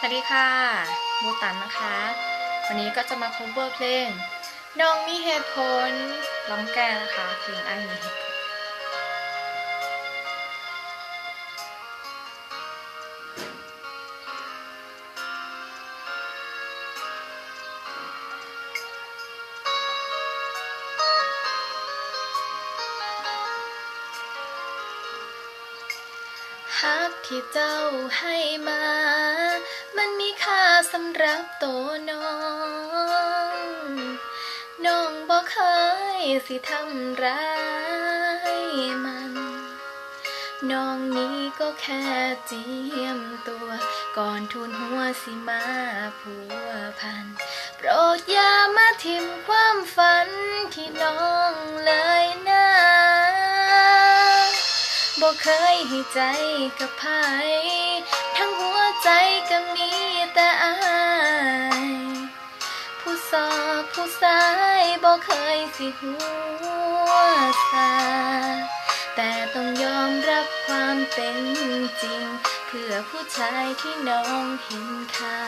สวัสดีค่ะบูตันนะคะ วันนี้ก็จะมา cover เพลงน้องมีเหตุผลร้องแก้นะคะเพลงไอ้มีเหตุผล ฮักที่เจ้าให้มา มันมีค่าสำหรับตัวน้อง น้องบอกเคยสิทำร้ายมัน น้องนี้ก็แค่เจียมตัว ก่อนทุนหัวสิมาผัวพัน โปรดอย่ามาทิมความฝันที่น้อง บอกเคยให้ใจกับไผทั้งหัวใจก็มีแต่อายผู้สอบผู้สายบอกเคยสิหัวซาแต่ต้องยอมรับความเป็นจริง เพื่อผู้ชายที่น้องเห็นค่า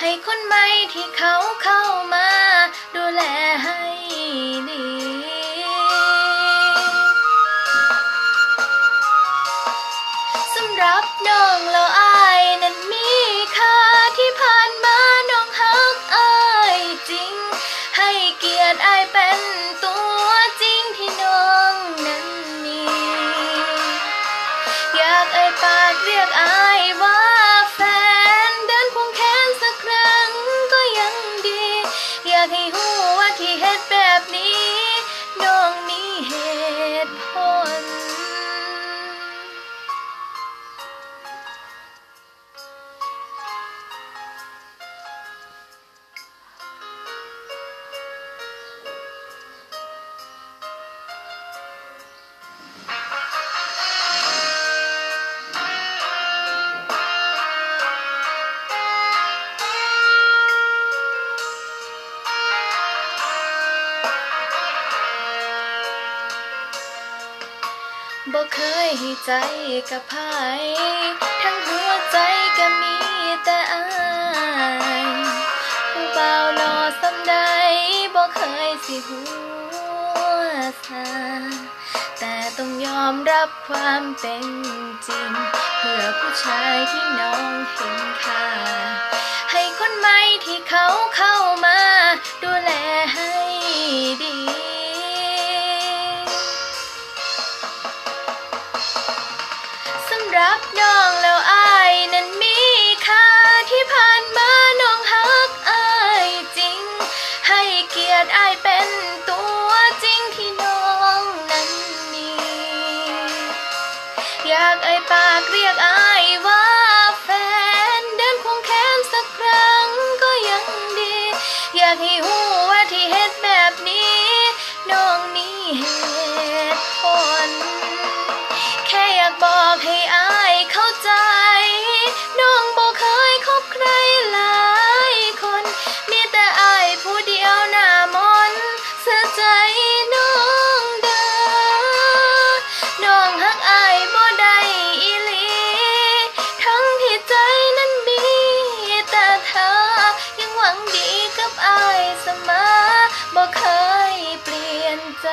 ให้คนใหม่ที่เขาเข้า รับน้องแล้วอายนั้นมีค่าที่ผ่านมาน้องฮักอายจริง ให้เกียรติอายเป็นตัวจริงที่น้องนั้นมี อยากเอ่ยปากเรียกอายว่า บ่เคยให้ใจกับไผทั้งหัวใจก็มีแต่อายผู้บ่าหล่อสำใดบ่เคยสิหัวซาแต่ต้องยอมรับความเป็นจริง เพื่อผู้ชายที่น้องเห็นค่ รับน้องแล้วอายนั้นมีค่าที่ผ่านมาน้องฮักอายจริง ให้เกียรติอายเป็นตัวจริงที่น้องนั้นมีอยากเอ่ยปากเรียกอายว่าแฟนเดินควงแขนสักครั้งก็ยังดี อยากให้หู หักอายบ่ได้อีลี ทั้งที่ใจนั้นมีแต่เธอ ยังหวังดีกับอายเสมอบ่เคยเปลี่ยนใจ